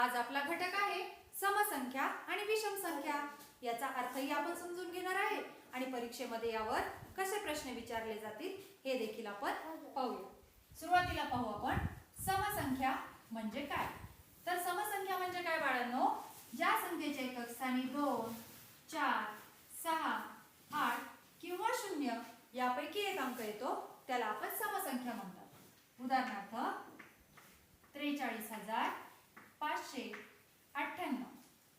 आज आपला घटक आहे समसंख्या आणि विषम संख्या. याचा अर्थही आपण समजून घेणार आहे. आणि परीक्षेमध्ये यावर कसे प्रश्न विचारले जातील हे देखील आपण पाहूया. सुरुवातीला पाहू आपण समसंख्या म्हणजे काय? तर समसंख्या म्हणजे काय बाळांनो? ज्या संख्येचे एकक स्थानी दोन चार सहा आठ किंवा शून्य यापैकी एक अंक येतो त्याला आपण समसंख्या म्हणतात. उदाहरणार्थ त्रेचाळीस हजार पाचशे अठ्ठ्याण्णव.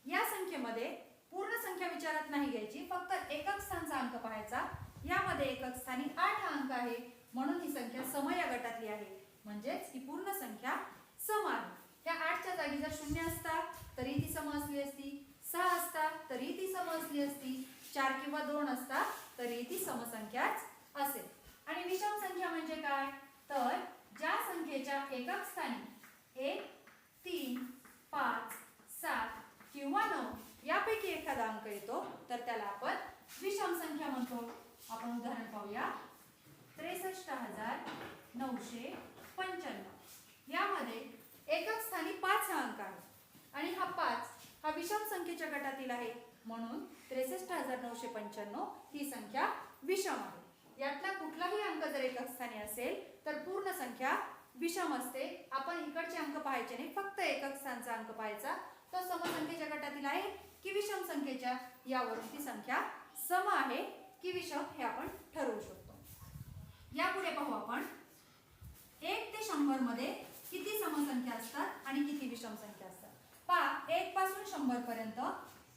या संख्येमध्ये पूर्ण संख्या विचारात नाही घ्यायची फक्त एकक स्थानचा अंक पाहायचा. यामध्ये एकक स्थानी आठ हा अंक आहे म्हणून ही संख्या सम या गटातली आहे. म्हणजेच ही पूर्ण संख्या सम आहे. त्या आठच्या जागी जर शून्य असता तरी ती सम असली असती. सहा असता तरी ती सम असली असती. चार किंवा दोन असता तरी ती समसंख्याच असेल आणि विषम संख्या म्हणजे काय तर ज्या संख्येच्या एकक स्थानी एक तीन पाच सात किंवा नऊ यापैकी एखादा अंक येतो तर त्याला आपण विषम संख्या म्हणतो आपण उदाहरण पाहूया. त्रेसष्ट हजार नऊशे पंच्याण्णव. यामध्ये एकक स्थानी पाच हा अंक आहे आणि हा पाच हा विषम संख्येच्या गटातील आहे. म्हणून त्रेसष्ट हजार नऊशे पंच्याण्णव ही संख्या विषम आहे. यातला कुठलाही अंक जर एकक स्थानी असेल तर पूर्ण संख्या विषम असते. आपण इकडचे अंक पाहायचे नाही फक्त एकक स्थानचा अंक पाहायचा. तो समसंख्येच्या गटातील आहे की विषम संख्येच्या? यावरून ती संख्या सम आहे. की विषम हे आपण ठरवू शकतो. यापुढे पाहू आपण. एक ते शंभरमध्ये किती समसंख्या असतात आणि किती विषम संख्या असतात? पा एक पासून शंभर पर्यंत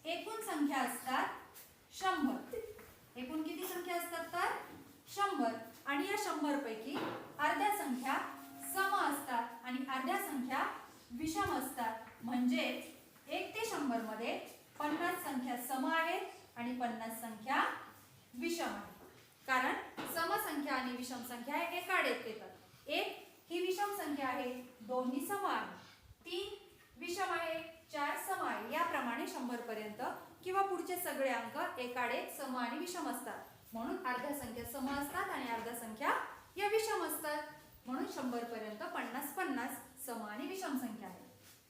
एकूण संख्या असतात शंभर. एकूण किती संख्या असतात तर? शंभर. आणि या शंभर पैकी अर्ध्या संख्या सम असतात आणि अर्ध्या संख्या विषम असतात. म्हणजेच एक ते शंभरमध्ये पन्नास संख्या सम आहेत आणि पन्नास संख्या विषम आहे. कारण समसंख्या आणि विषम संख्या हे एकाडेत येतात. एक ही विषम संख्या आहे दोन्ही सम आहे तीन विषम आहे चार सम आहे याप्रमाणे शंभर पर्यंत किंवा पुढचे सगळे अंक एकाडे सम आणि विषम असतात. म्हणून अर्ध्या संख्या सम असतात आणि अर्ध्या संख्या या विषम असतात. म्हणून शंभर पर्यंत पन्नास पन्नास सम आणि विषम संख्या आहे.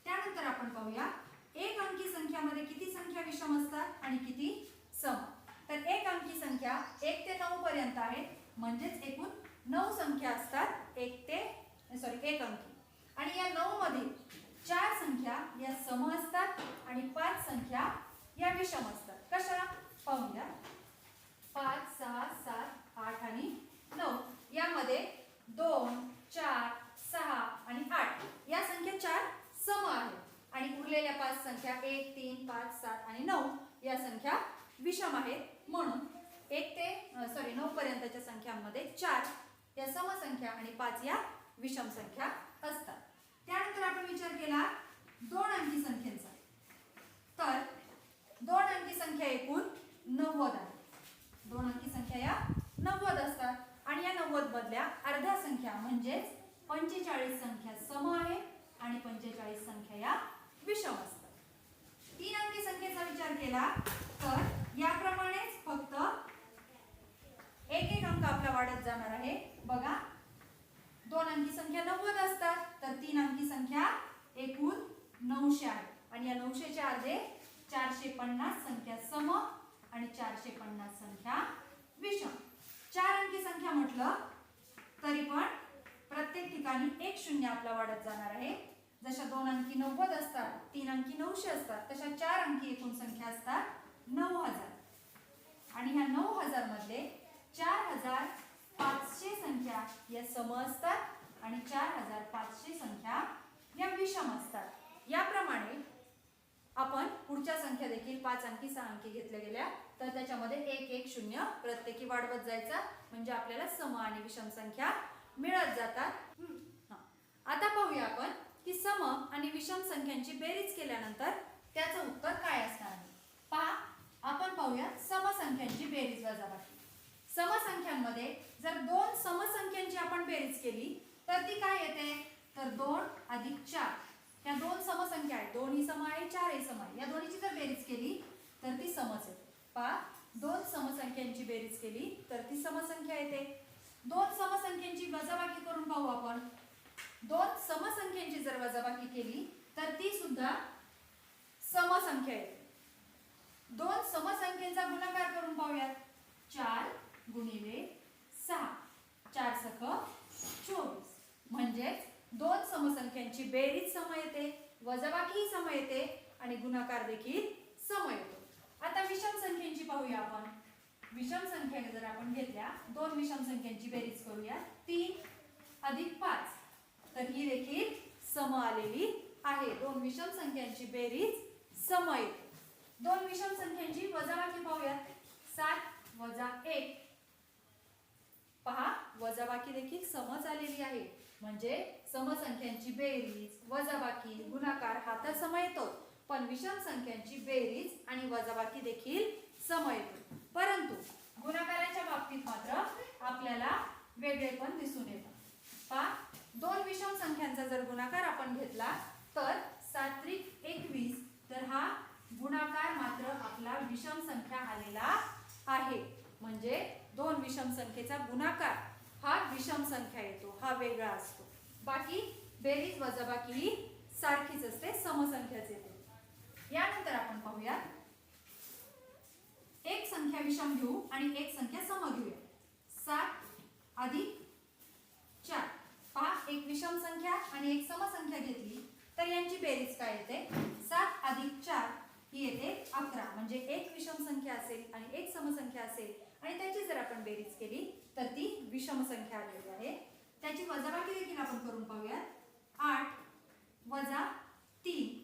त्यानंतर आपण पाहूया एक अंकी संख्यामध्ये किती संख्या विषम असतात आणि किती सम? तर एक अंकी संख्या एक ते नऊ पर्यंत आहे. म्हणजेच एकूण नऊ संख्या असतात. एक ते सॉरी एक अंकी. आणि या नऊ मधील चार संख्या या सम असतात आणि पाच संख्या या विषम असतात. कशा पाहूया. पाच सहा सात आठ आणि नऊ. यामध्ये दोन चार सहा आणि आठ. या संख्या चार सम आहेत. आणि उरलेल्या पाच संख्या एक तीन पाच सात आणि नऊ या संख्या विषम आहेत म्हणून एक ते सॉरी नऊ पर्यंतच्या संख्यांमध्ये चार या समसंख्या आणि पाच या विषम संख्या असतात त्यानंतर आपण विचार केला दोन अंकी संख्येचा तर दोन अंकी संख्या एकूण नव्वद आहे दोन अंकी संख्या या नव्वद असतात आणि या नव्वद मधल्या अर्ध्या संख्या म्हणजेच पंचेचाळीस संख्या सम आहे आणि पंचेचाळीस संख्या या विषम असतात तीन अंकी संख्येचा विचार केला तर याप्रमाणेच फक्त एक एक अंक आपला वाढत जाणार आहे बघा दोन अंकी संख्या नव्वद असतात तर तीन अंकी संख्या एकूण नऊशे आहे आणि या नऊशेचे अर्धे चारशे पन्नास संख्या सम आणि चारशे पन्नास संख्या विषम. चार अंकी संख्या म्हटलं तरी पण प्रत्येक ठिकाणी एक शून्य आपला वाढत जाणार आहे. जशा दोन अंकी नव्वद असतात तीन अंकी नऊशे असतात तशा चार अंकी एकूण संख्या असतात नऊ हजार. आणि ह्या नऊ हजार मधले चार हजार पाचशे संख्या या सम असतात आणि चार हजार पाचशे संख्या या विषम असतात. याप्रमाणे आपण पुढच्या संख्या देखील पाच अंकी सहा अंकी घेतल्या गेल्या. तर त्याच्यामध्ये एक एक शून्य प्रत्येकी वाढवत जायचा. म्हणजे आपल्याला सम आणि विषम संख्या मिळत जातात. आता पाहूया आपण की सम आणि विषम संख्यांची बेरीज केल्यानंतर त्याचं उत्तर काय असणार आहे? पहा आपण पाहूया समसंख्यांची बेरीज वजाबाकी. समसंख्यांमध्ये जर दोन समसंख्यांची आपण बेरीज केली तर ती काय येते? तर दोन अधिक चार. या दोन समसंख्या आहेत. दोन ही सम आहे चार ही सम आहे. या दोन्हीची जर बेरीज केली तर ती समज येते पा दोन समसंख्यांची बेरीज केली तर ती समसंख्या येते. दोन समसंख्यांची वजाबाकी करून पाहू आपण. दोन समसंख्यांची जर वजाबाकी केली तर तर ती सुद्धा समसंख्या येते. दोन समसंख्येचा गुणाकार करून पाहूयात. चार गुणिले सहा चार सख चोवीस म्हणजेच दोन त्यांची बेरीज सम येते वजाबाकी सम येते आणि गुणाकार देखील सम येतो. आता विषम संख्येची पाहूया आपण. विषम संख्या जर आपण घेतल्या दोन विषम संख्यांची बेरीज करूया. तीन अधिक पाच. तर ही देखील सम आलेली आहे. दोन विषम संख्यांची बेरीज सम येते. दोन विषम संख्यांची वजाबाकी पाहूयात. सात वजा एक. पहा वजाबाकी देखील समज आलेली आहे. म्हणजे समसंख्यांची बेरीज वजाबाकी गुणाकार हा तर सम येतो. पण विषम संख्यांची बेरीज आणि वजाबाकी देखील सम येतो. परंतु गुणाकाराच्या बाबतीत मात्र आपल्याला वेगळेपण दिसून येतं पहा दोन विषम संख्यांचा जर गुणाकार आपण घेतला तर सात्विक एकवीस तर हा गुणाकार मात्र आपला विषम संख्या आलेला आहे. म्हणजे दोन विषम संख्येचा गुणाकार हा विषम संख्या येतो हा वेगळा असतो. बाकी बेरीज वजाबाकी ही सारखीच असते समसंख्याच येते. यानंतर आपण पाहूया. एक संख्या विषम घेऊ आणि एक संख्या सम घेऊया. सात अधिक चार. पहा एक विषम संख्या आणि एक समसंख्या घेतली तर यांची बेरीज काय येते? सात अधिक चार ही येते अकरा. म्हणजे एक विषम संख्या असेल आणि एक समसंख्या असेल आणि त्याची जर आपण बेरीज केली तर ती विषम संख्या आलेली आहे. त्याची वजाबाकी देखील आपण करून पाहूयात. आठ वजा तीन.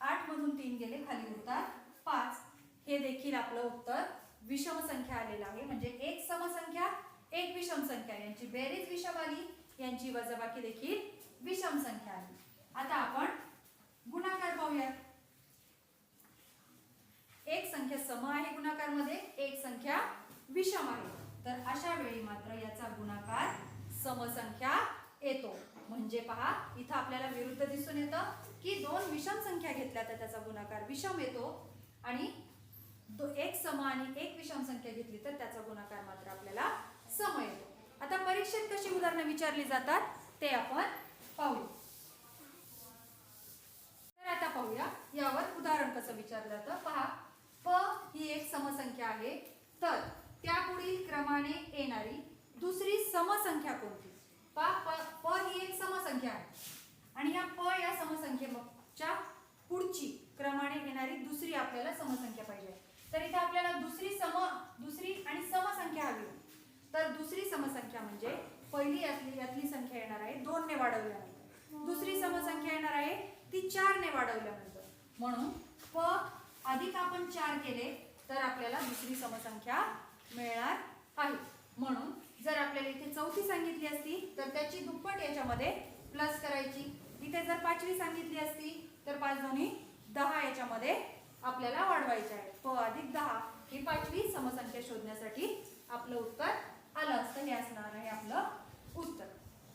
आठ मधून तीन गेले खाली उरतात. पाच. हे देखील आपलं उत्तर विषम संख्या आलेलं आहे. म्हणजे एक समसंख्या एक विषम संख्या. यांची बेरीज विषम आली यांची वजाबाकी देखील विषम संख्या आली आता आपण गुणाकार पाहूयात. एक संख्या सम आहे गुणाकारमध्ये एक संख्या विषम आहे. तर अशा वेळी मात्र याचा गुणाकार समसंख्या येतो. म्हणजे पहा इथं आपल्याला विरुद्ध दिसून येतं की दोन विषम संख्या घेतल्या तर त्याचा गुणाकार विषम येतो. आणि तो एक सम आणि एक विषम संख्या घेतली तर त्याचा गुणाकार मात्र आपल्याला सम येतो. आता परीक्षेत कशी उदाहरणं विचारली जातात ते आपण पाहू तर आता पाहूया यावर उदाहरण कसं विचारलं जातं. पहा प ही एक समसंख्या आहे. तर त्या पुढील क्रमाने येणारी दुसरी समसंख्या कोणती? प प ही एक समसंख्या आहे. आणि या प या समसंख्येच्या पुढची क्रमाने येणारी दुसरी आपल्याला समसंख्या पाहिजे तर इथे आपल्याला दुसरी सम दुसरी आणि समसंख्या हवी होती. तर दुसरी समसंख्या म्हणजे पहिली यातली यातली संख्या येणार आहे दोनने वाढवल्यानंतर. दुसरी समसंख्या येणार आहे ती चारने वाढवल्यानंतर. म्हणून प अधिक आपण चार केले तर आपल्याला दुसरी समसंख्या मिळणार आहे. म्हणून जर आपल्याला इथे चौथी सांगितली असती तर त्याची दुप्पट याच्यामध्ये प्लस करायची. इथे जर पाचवी सांगितली असती तर पाच दोन्ही दहा याच्यामध्ये आपल्याला वाढवायचे आहे प अधिक दहा ही पाचवी समसंख्या शोधण्यासाठी आपलं उत्तर आलं असतं. हे असणार आहे आपलं उत्तर.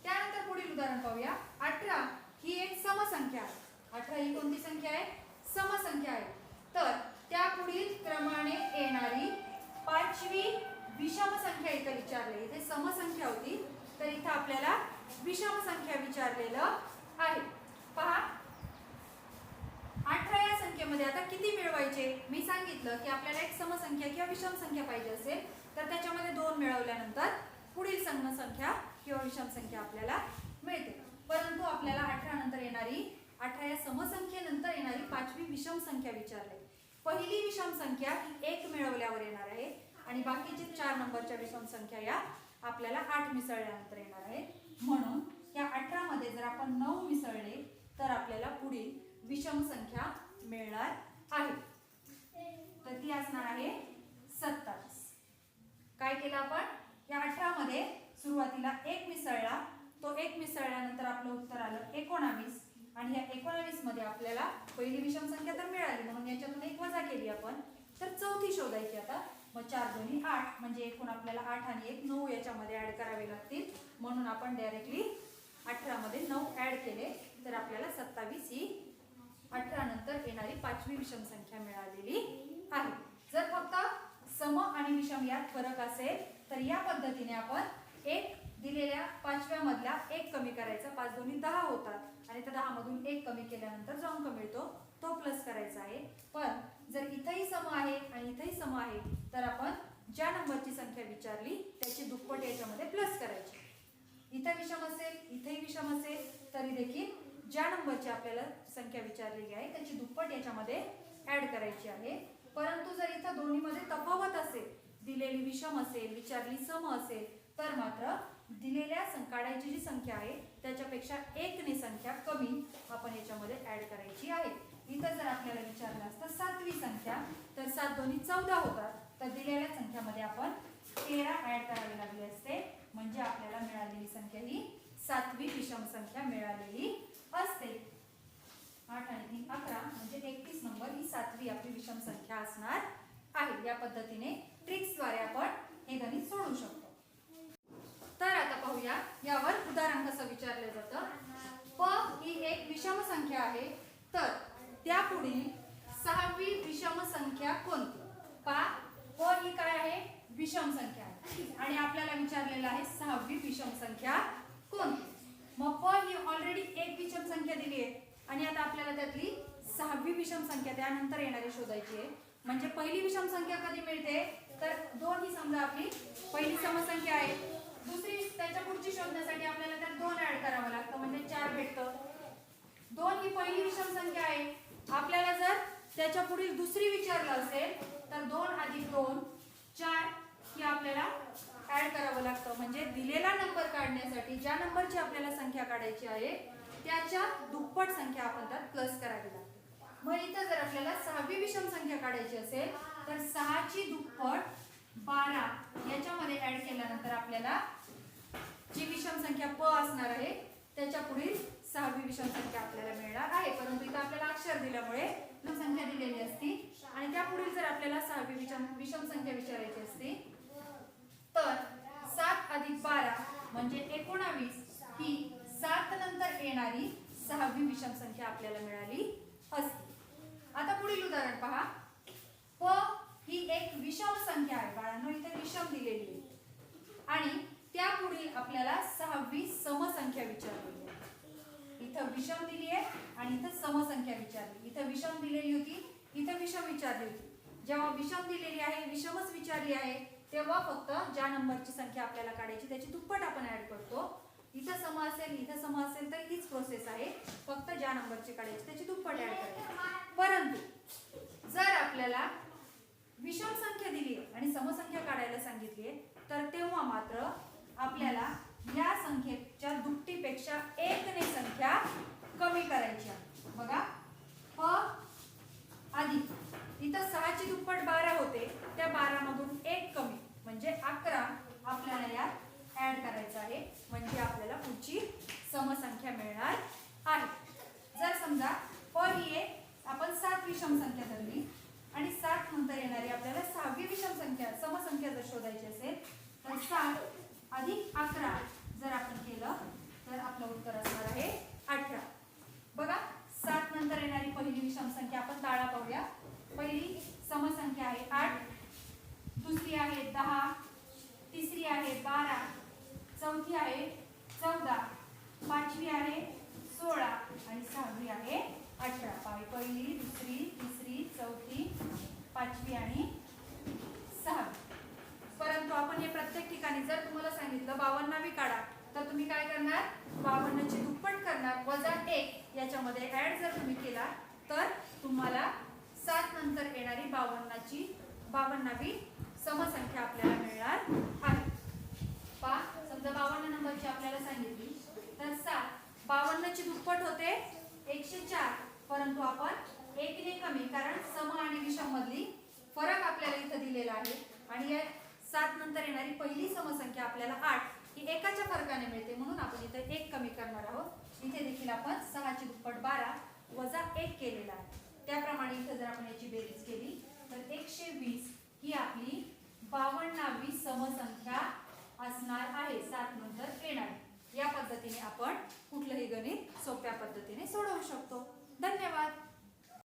त्यानंतर पुढील उदाहरण पाहूया. अठरा ही एक समसंख्या आहे. अठरा ही कोणती संख्या आहे? समसंख्या आहे. तर त्या पुढील क्रमाने येणारी पाचवी विषम संख्या इथं विचारले इथे समसंख्या होती तर इथं आपल्याला विषम संख्या विचारलेलं आहे. पहा. अठरा या संख्येमध्ये आता किती मिळवायचे? मी सांगितलं की आपल्याला एक समसंख्या किंवा विषम संख्या पाहिजे असेल तर त्याच्यामध्ये दोन मिळवल्यानंतर पुढील समसंख्या किंवा विषम संख्या आपल्याला मिळते. परंतु आपल्याला अठरा नंतर येणारी अठरा या समसंख्येनंतर येणारी पाचवी विषम संख्या विचारली पहिली विषम संख्या ही एक मिळवल्यावर येणार आहे. आणि बाकीचे चार नंबरच्या विषम संख्या या आपल्याला आठ मिसळल्यानंतर येणार आहे. म्हणून या अठरामध्ये जर आपण नऊ मिसळले तर आपल्याला पुढील विषम संख्या मिळणार आहे. तर ती असणार आहे सत्तावीस. काय केलं आपण? या अठरामध्ये सुरुवातीला एक मिसळला. तो एक मिसळल्यानंतर आपलं उत्तर आलं एकोणावीस. आणि या एकोणावीसमध्ये आपल्याला पहिली विषम संख्या तर मिळाली. म्हणून याच्यातून एक वजा केली आपण. तर चौथी शोधायची आता. मग चार दोन्ही आठ म्हणजे एकूण आपल्याला आठ आणि एक नऊ याच्यामध्ये ॲड करावे लागतील. म्हणून आपण डायरेक्टली अठरामध्ये नऊ ॲड केले तर आपल्याला सत्तावीस ही अठरा नंतर येणारी पाचवी विषम संख्या मिळालेली आहे. जर फक्त सम आणि विषम यात फरक असेल तर या पद्धतीने आपण एक दिलेल्या पाचव्या मधला एक कमी करायचा. पाच दोन्ही दहा होतात. आणि त्या दहामधून एक कमी केल्यानंतर जो अंक मिळतो. तो प्लस करायचा आहे. पण जर इथंही सम आहे आणि इथंही सम आहे तर आपण ज्या नंबरची संख्या विचारली त्याची दुप्पट याच्यामध्ये प्लस करायची. इथं विषम असेल इथेही विषम असेल तरी देखील ज्या नंबरची आपल्याला संख्या विचारलेली आहे त्याची दुप्पट याच्यामध्ये ॲड करायची आहे. परंतु जर इथं दोन्हीमध्ये तफावत असेल दिलेली विषम असेल विचारली सम असेल तर मात्र दिलेल्या संकाडायची जी संख्या आहे त्याच्यापेक्षा एकने संख्या कमी आपण याच्यामध्ये ॲड करायची आहे. इथं जर आपल्याला विचारलं असतं सातवी संख्या तर सात दोन्ही चौदा होतात. तर दिलेल्या संख्यामध्ये आपण तेरा ऍड करावी लागली असते. म्हणजे आपल्याला मिळालेली संख्या ही सातवी विषम संख्या मिळालेली असते. आठ आणि तीन अकरा म्हणजे एकतीस नंबर ही सातवी आपली विषम संख्या असणार आहे. या पद्धतीने ट्रिक्सद्वारे आपण हे गणित सोडवू शकतो. तर आता पाहूया यावर उदाहरण कसं विचारलं जातं? प ही एक विषम संख्या आहे. तर त्यापुढील सहावी विषम संख्या कोणती? पा प ही काय आहे? विषम संख्या आहे. आणि आपल्याला विचारलेलं आहे सहावी विषम संख्या कोणती? मग प ही ऑलरेडी एक विषम संख्या दिली आहे. आणि आता आपल्याला त्यातली सहावी विषम संख्या त्यानंतर येणारी शोधायची आहे. म्हणजे पहिली विषम संख्या कधी मिळते? तर दोन ही समजा आपली पहिली समसंख्या आहे. दुसरी त्याच्या पुढची शोधण्यासाठी आपल्याला त्यात दोन ऍड करावं लागतं म्हणजे चार भेटतं. दोन ही पहिली विषम संख्या आहे. आपल्याला जर त्याच्या पुढील दुसरी विचारलं असेल तर दोन अधिक दोन चार ही आपल्याला ऍड करावं लागतं. म्हणजे दिलेला नंबर काढण्यासाठी ज्या नंबरची आपल्याला संख्या काढायची आहे त्याच्या दुप्पट संख्या आपण त्यात प्लस करावी लागते. मग इथं जर आपल्याला सहावी विषम संख्या काढायची असेल तर सहाची दुप्पट बारा याच्यामध्ये ऍड केल्यानंतर आपल्याला जी विषम संख्या प असणार आहे त्याच्या पुढील सहावी विषम संख्या आपल्याला मिळणार आहे. परंतु इथं आपल्याला अक्षर दिल्यामुळे विषम संख्या दिलेली असती आणि त्या पुढील जर आपल्याला सहावी विषम विषम संख्या विचारायची असते. तर सात अधिक बारा म्हणजे एकोणावीस. ही सात नंतर येणारी सहावी विषम संख्या आपल्याला मिळाली असते. आता पुढील उदाहरण पहा. प ही एक विषम संख्या आहे बाळांनो इथे विषम दिलेली आहे. आणि त्या पुढील आपल्याला सहावी समसंख्या विचारलेली आहे. इथं विषम दिली आहे आणि इथं समसंख्या विचारली. इथं विषम दिलेली होती इथं विषम विचारली होती. जेव्हा विषम दिलेली आहे विषमच विचारली आहे तेव्हा फक्त ज्या नंबरची संख्या आपल्याला काढायची त्याची दुप्पट आपण ऍड करतो. इथं सम असेल इथं सम असेल तर हीच प्रोसेस आहे. फक्त ज्या नंबरची काढायची त्याची दुप्पट ऍड करायची. परंतु जर आपल्याला विषम संख्या दिली आहे आणि समसंख्या काढायला सांगितली आहे तर तेव्हा मात्र आपल्याला या संख्येच्या दुपटीपेक्षा एकने संख्या कमी करायची आहे. बघा प अधिक. इथं सहाची दुप्पट बारा होते त्या बारा मधून एक कमी. म्हणजे अकरा आपल्याला यात ऍड करायचं आहे. म्हणजे आपल्याला पुढची समसंख्या मिळणार आहे. जर समजा पर ही एक आपण सात विषम संख्या धरली आणि सात नंतर येणारी आपल्याला सहावी विषम संख्या समसंख्या जर शोधायची असेल तर सात अधिक अकरा जर आपण केलं तर आपलं उत्तर असणार आहे अठरा बघा सात नंतर येणारी पहिली विषम संख्या आपण ताळा पाहूया पहिली समसंख्या आहे आठ दुसरी आहे दहा तिसरी आहे बारा चौथी आहे चौदा पाचवी आहे सोळा आणि सहावी आहे अठरा पाय पहिली दुसरी तिसरी चौथी पाचवी आणि सहावी परंतु आपण हे प्रत्येक ठिकाणी जर तुम्हाला बावन्नावी काढा. तर तुम्ही काय करणार? बावन्नची दुप्पट करणार. वजा एक याच्यामध्ये ऍड जर तुम्ही केला तर तुम्हाला सात नंतर येणारी बावन्नाची बावन्नावी समसंख्या आपल्याला मिळणार आहे. पा समजा बावन्न नंबरची आपल्याला सांगितली तर सात. बावन्नची दुप्पट होते एकशे चार. परंतु आपण एकने कमी कारण सम आणि विषम मधली फरक आपल्याला इथं दिलेला आहे. आणि या सात नंतर येणारी पहिली समसंख्या आपल्याला आठ ही एकाच्या फरकाने मिळते. म्हणून आपण इथं एक कमी करणार आहोत. इथे देखील आपण सहाची दुप्पट बारा वजा एक केलेला आहे. त्याप्रमाणे इथं जर आपण याची बेरीज केली तर एकशे वीस ही आपली बावन्नावी समसंख्या असणार आहे. सात नंतर येणार. या पद्धतीने आपण कुठलंही गणित सोप्या पद्धतीने सोडवू शकतो. धन्यवाद.